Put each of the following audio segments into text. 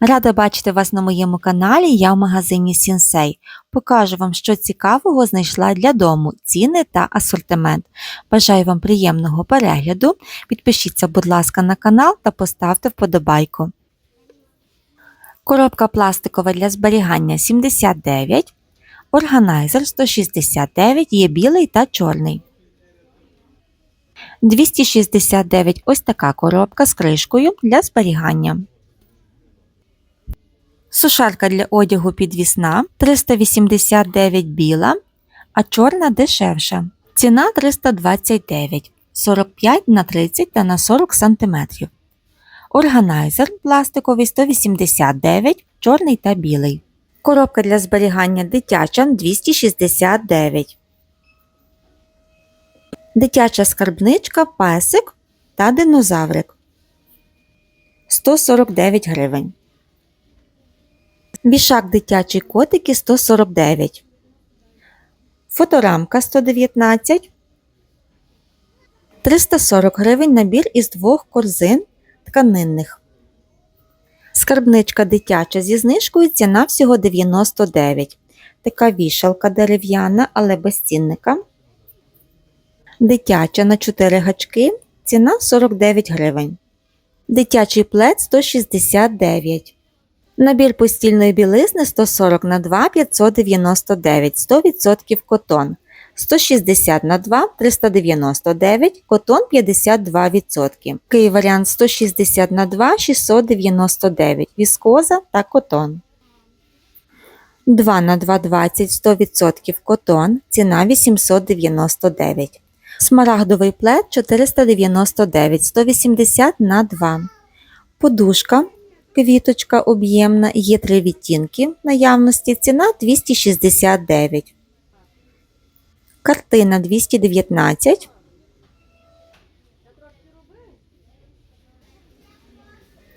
Рада бачити вас на моєму каналі. Я в магазині Сінсей. Покажу вам, що цікавого знайшла для дому, ціни та асортимент. Бажаю вам приємного перегляду. Підпишіться, будь ласка, на канал та поставте вподобайку. Коробка пластикова для зберігання 79. Органайзер 169 є білий та чорний. 269 ось така коробка з кришкою для зберігання. Сушарка для одягу підвісна 389 біла, а чорна дешевша. Ціна 329 45 на 30 та на 40 см. Органайзер пластиковий 189, чорний та білий. Коробка для зберігання дитяча 269. Дитяча скарбничка, песик та динозаврик 149 гривень. Вішак дитячий котики 149. Фоторамка 119. 340 гривень набір із двох корзин тканинних. Скарбничка дитяча зі знижкою ціна всього 99. Така вішалка дерев'яна, але без цінника. Дитяча на 4 гачки. Ціна 49 гривень. Дитячий плед 169. Набір постільної білизни 140 на 2 599 100% котон. 160 на 2 399 котон 52%. Київ варіант 160 на 2 699 віскоза та котон. 2 на 2 20 100% котон. Ціна 899. Смарагдовий плед 499 180 на 2. Подушка квіточка об'ємна, є три відтінки наявності, ціна 269. Картина 219.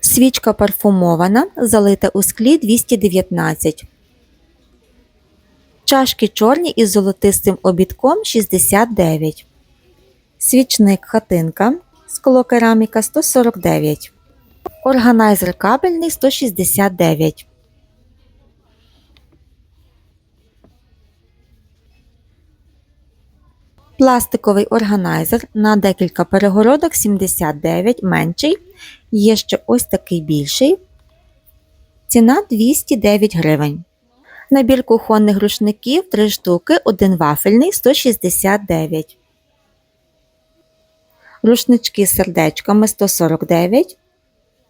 Свічка парфумована, залита у склі 219. Чашки чорні із золотистим обідком 69. Свічник хатинка склокераміка 149. Органайзер кабельний 169. Пластиковий органайзер на декілька перегородок 79 менший. Є ще ось такий більший. Ціна 209 гривень. Набір кухонних рушників 3 штуки, один вафельний 169. Рушнички з сердечками 149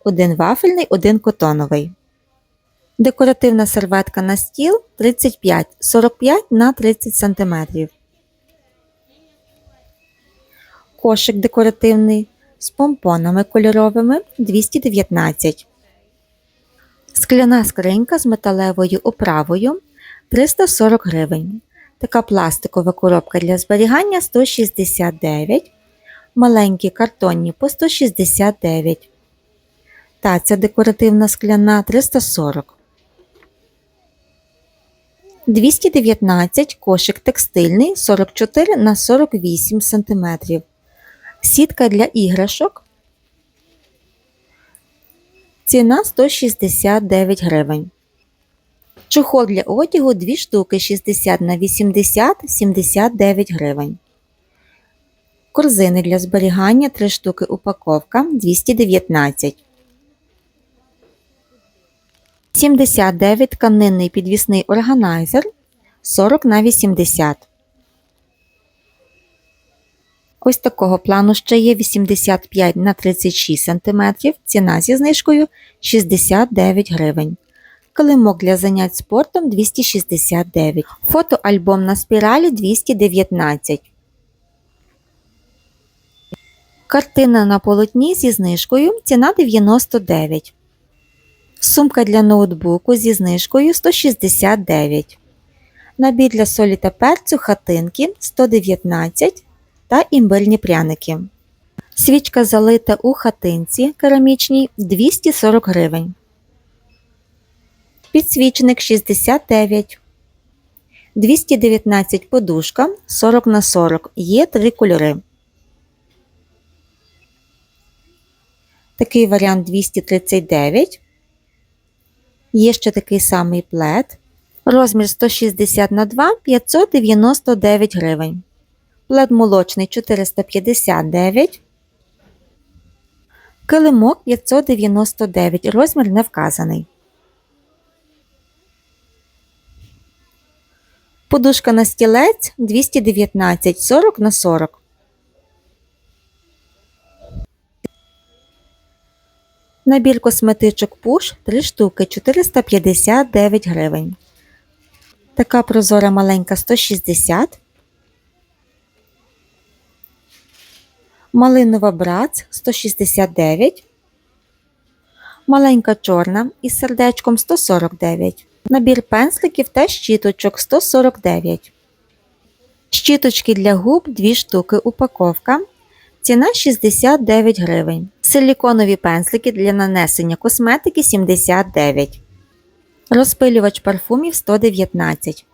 один вафельний, один котоновий. Декоративна серветка на стіл 35 45 на 30 см. Кошик декоративний з помпонами кольоровими 219. Скляна скринька з металевою оправою 340 гривень. Така пластикова коробка для зберігання 169 Маленькі картонні по 169 Таця декоративна скляна 340. 219 кошик текстильний 44 на 48 см. Сітка для іграшок. Ціна 169 гривень. Чохол для одягу 2 штуки 60 на 80 79 гривень. Корзини для зберігання 3 штуки упаковка 219 79 тканинний підвісний органайзер 40 на 80. Ось такого плану ще є 85 на 36 см. Ціна зі знижкою 69 гривень. Килимок для занять спортом 269. Фотоальбом на спіралі 219. Картина на полотні зі знижкою. Ціна 99. Сумка для ноутбуку зі знижкою 169. Набір для солі та перцю хатинки 119 та імбирні пряники. Свічка залита у хатинці керамічній 240 гривень. Підсвічник 69. 219 подушка 40 на 40. Є три кольори. Такий варіант 239. Є ще такий самий плед. Розмір 160 на 2 599 гривень. Плед молочний 459. Килимок 599. Розмір не вказаний. Подушка на стілець 219 40 на 40. Набір косметичок Push 3 штуки 459 гривень. Така прозора маленька 160. Малинова брац 169. Маленька чорна із сердечком 149. Набір пензликів та щіточок 149. Щіточки для губ 2 штуки упаковка. Ціна 69 гривень. Силіконові пензлики для нанесення косметики 79. Розпилювач парфумів 119.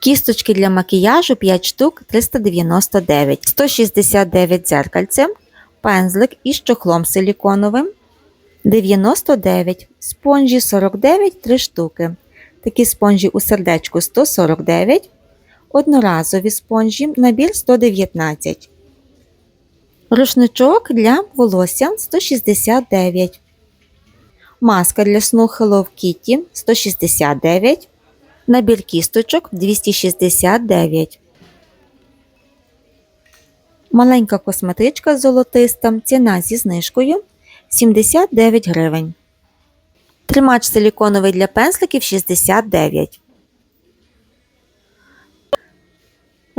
Кісточки для макіяжу 5 штук 399. 169 дзеркальце. Пензлик із чохлом силіконовим 99. Спонжі 49 3 штуки. Такі спонжі у сердечку 149. Одноразові спонжі набір 119. Рушничок для волосся 169. Маска для сну Hello Kitty 169. Набір кісточок 269. Маленька косметичка золотиста. Ціна зі знижкою 79 гривень. Тримач силіконовий для пензликів 69.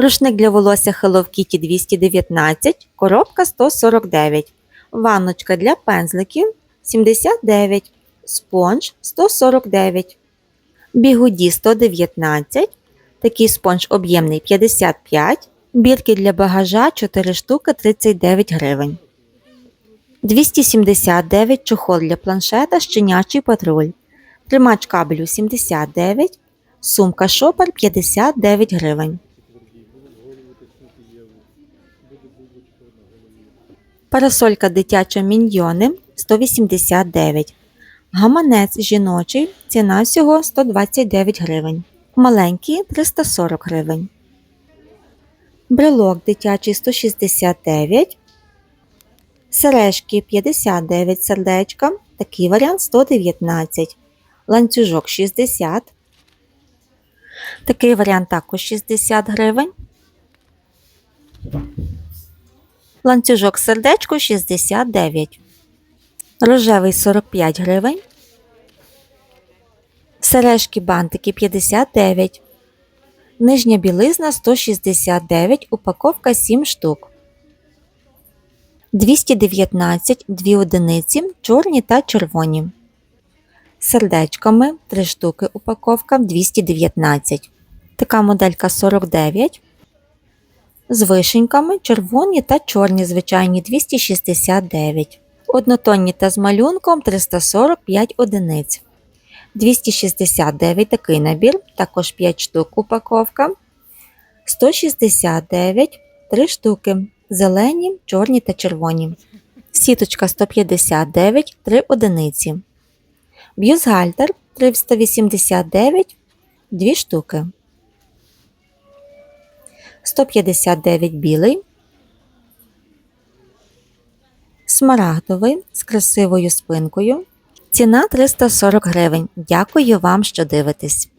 Рушник для волосся Hello Kitty 219, коробка 149, ванночка для пензликів 79, спонж 149, бігуді 119, такий спонж об'ємний 55, бірки для багажа 4 штуки 39 гривень. 279 чохол для планшета щенячий патруль, тримач кабелю 79, сумка шопер 59 гривень. Парасолька дитяча міньйони 189. Гаманець жіночий. Ціна всього 129 гривень. Маленький 340 гривень. Брелок дитячий 169. Сережки 59 сердечка. Такий варіант 119. Ланцюжок 60. Такий варіант також 60 гривень. Ланцюжок сердечко 69. Рожевий 45 гривень. Сережки бантики 59. Нижня білизна 169. Упаковка 7 штук. 219 2 одиниці чорні та червоні. Сердечками 3 штуки упаковка 219. Така моделька 49 з вишеньками червоні та чорні звичайні 269, однотонні та з малюнком 345 одиниць. 269 такий набір, також 5 штук упаковка. 169 3 штуки. Зелені, чорні та червоні. Сіточка 159 3 одиниці. Б'юзгальтер 389 2 штуки. 159 білий, смарагдовий з красивою спинкою. Ціна 340 гривень. Дякую вам, що дивитесь.